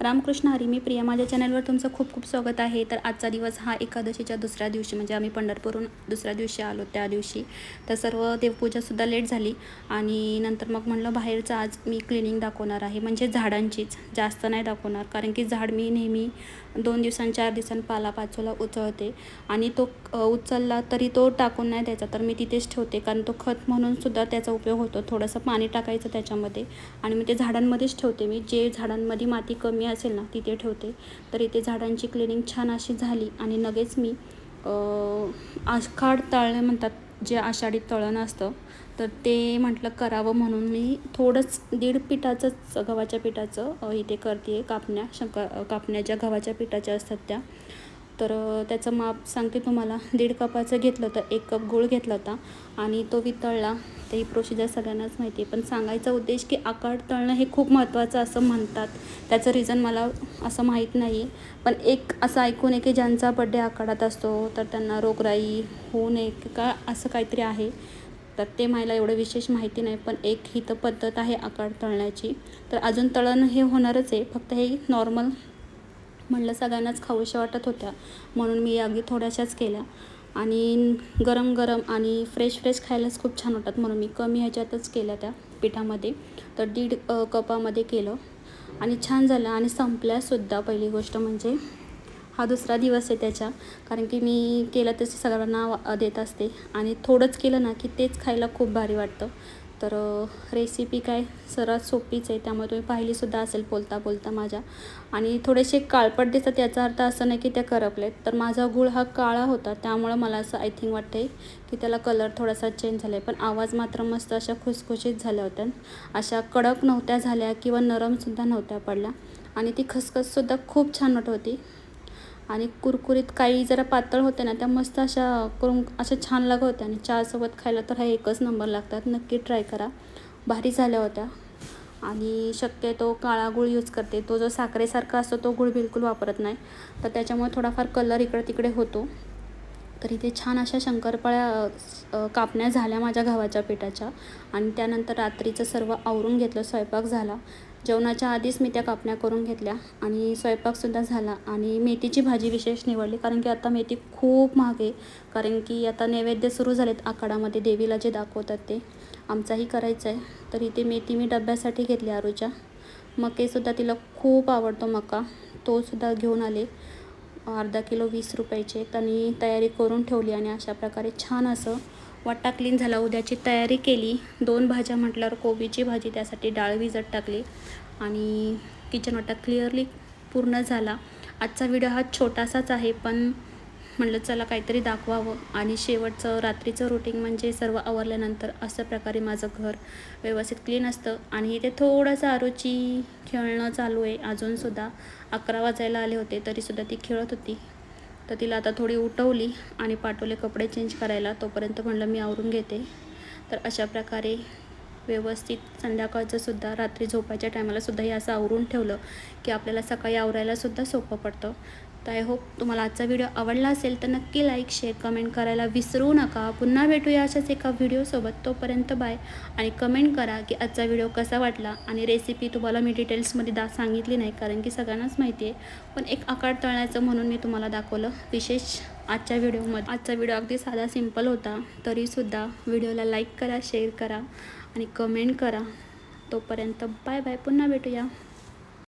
रामकृष्ण हरी मी प्रिया. माझ्या चॅनलवर तुमचं खूप खूप स्वागत आहे. तर आजचा दिवस हा एकादशीच्या दुसऱ्या दिवशी म्हणजे आम्ही पंढरपूरहून दुसऱ्या दिवशी आलो त्या दिवशी. तर सर्व देवपूजासुद्धा लेट झाली आणि नंतर मग म्हणलं बाहेरचं आज मी क्लिनिंग दाखवणार आहे. म्हणजे झाडांचीच जास्त नाही दाखवणार. कारण की झाड मी नेहमी दोन दिवसां चार दिवसां पालापाचोला उचळते आणि तो उचलला तरी तो टाकून नाही द्यायचा. तर मी तिथेच ठेवते. कारण तो खत म्हणूनसुद्धा त्याचा उपयोग होतो. थोडंसं पाणी टाकायचं त्याच्यामध्ये. आणि मी ते झाडांमध्येच ठेवते मी. जे झाडांमध्ये माती कमी असेल ना तिथे ठेवते. तर इथे झाडांची क्लिनिंग छान अशी झाली आणि लगेच मी अ, आषाढ तळणे म्हणतात जे आषाढी तळण असतं तर ते म्हटलं करावं म्हणून मी थोडंच दीड पिठाचंच गव्हाच्या पिठाचं इथे करते कापण्या शंका कापण्या ज्या गव्हाच्या पिठाच्या असतात त्या. तर त्याचं माप सांगते तुम्हाला. दीड कपाचं घेतलं होतं. एक कप गूळ घेतला होता आणि तो वितळला. तर ही प्रोसिजर सगळ्यांनाच माहिती आहे. पण सांगायचा उद्देश की आकार तळणं हे खूप महत्त्वाचं असं म्हणतात. त्याचं रिझन मला असं माहीत नाही. पण एक असं ऐकून आहे की ज्यांचा बड्डे आखाडात असतो तर त्यांना रोगराई होऊ नये का असं काहीतरी आहे. तर ते मला एवढं विशेष माहिती नाही. पण एक ही तर पद्धत आहे आकार तळण्याची. तर अजून तळण हे होणारच आहे. फक्त हे नॉर्मल म्हणलं सगळ्यांनाच खाऊशा वाटत होत्या. म्हणून मी अगदी थोड्याशाच केल्या. आणि गरम गरम आणि फ्रेश फ्रेश खायलाच खूप छान वाटतात म्हणून मी कमी ह्याच्यातच केल्या त्या पिठामध्ये. तर दीड कपामध्ये केलं. आणि छान झालं. आणि संपल्यासुद्धा पहिली गोष्ट म्हणजे हा दुसरा दिवस आहे त्याच्या कारण की मी केलं तसे सगळ्यांना देत असते. आणि थोडंच केलं ना की तेच खायला खूप भारी वाटतं. तर रेसिपी काय सर्वात सोपीच आहे. त्यामुळे तुम्ही पाहिलीसुद्धा असेल बोलता बोलता माझ्या. आणि थोडेसे काळपट दिसतात याचा अर्थ असं नाही की त्या करपलेत. तर माझा गूळ हा काळा होता त्यामुळं मला असं आय थिंक वाटते की त्याला कलर थोडासा चेंज झाला आहे पण आवाज मात्र मस्त अशा खुसखुशीत झाल्या होत्या. अशा कडक नव्हत्या झाल्या किंवा नरमसुद्धा नव्हत्या पडल्या. आणि ती खसखससुद्धा खूप छान वाटत होती. आणि कुरकुरीत काही जरा पातळ होत्या ना त्या मस्त अशा करून अशा छान लागत होत्या. आणि चहासोबत खायला तर हा एकच नंबर लागतात. नक्की ट्राय करा. भारी झाल्या होत्या. आणि शक्यतो काळा गुळ यूज करते. तो जो साखरेसारखा असतो तो गुळ बिलकुल वापरत नाही. तर त्याच्यामुळे थोडाफार कलर इकडे तिकडे होतो. तर इथे छान अशा शंकरपाळ्या कापण्या झाल्या माझ्या गव्हाच्या पिठाच्या. आणि त्यानंतर रात्रीचं सर्व आवरून घेतलं स्वयंपाक झाला. जेवणाच्या आधीच मी त्या कापण्या करून घेतल्या आणि स्वयंपाकसुद्धा झाला आणि मेथीची भाजी विशेष निवडली कारण की आता मेथी खूप महाग आहे. कारण की आता नैवेद्य सुरू झालेत आखाडामध्ये देवीला जे दाखवतात ते. आमचाही करायचं आहे तर इथे मेथी मी डब्यासाठी घेतली आरूच्या. मकेसुद्धा तिला खूप आवडतो मका. तोसुद्धा घेऊन आले. अर्धा किलो वीस रुपयाचे. त्यांनी तयारी करून ठेवली आणि अशा प्रकारे छान असं वाटा क्लीन झाला. उद्याची तयारी केली. दोन भाज्या म्हटल्यावर कोबीची भाजी त्यासाठी डाळ भिजत टाकली आणि किचन वाटा क्लिअरली पूर्ण झाला. आजचा व्हिडिओ हा छोटासाच आहे पण म्हटलं चला काहीतरी दाखवावं. आणि शेवटचं रात्रीचं रुटीन म्हणजे सर्व आवरल्यानंतर असं प्रकारे माझं घर व्यवस्थित क्लीन असतं. आणि इथे थोडंसं आरोची खेळणं चालू आहे. अजूनसुद्धा अकरा वाजायला आले होते तरीसुद्धा ती खेळत होती. तर तिला आता थोडी उठवली आणि पाठवले कपडे चेंज करायला. तोपर्यंत म्हणलं मी आवरून घेते. तर अशा प्रकारे व्यवस्थित संध्याकाळचं सुद्धा रात्री झोपायच्या टायमाला सुद्धा हे असं आवरून ठेवलं की आपल्याला सकाळी आवरायला सुद्धा सोपं पडतं. तर आय होप तुम्हाला आजचा व्हिडिओ आवडला असेल तर नक्की लाईक शेअर कमेंट करायला विसरू नका. पुन्हा भेटूया अशाच एका व्हिडिओसोबत तोपर्यंत बाय आणि कमेंट करा की आजचा व्हिडिओ कसा वाटला आणि रेसिपी तुम्हाला मी डिटेल्समध्ये दा सांगितली नाही कारण की सगळ्यांनाच माहिती आहे पण एक आकार तळण्याचं म्हणून मी तुम्हाला दाखवलं विशेष आजच्या व्हिडिओमध्ये आजचा व्हिडिओ अगदी साधा सिंपल होता. तरीसुद्धा व्हिडिओला लाईक करा शेअर करा आणि कमेंट करा. तोपर्यंत बाय बाय पुन्हा भेटूया.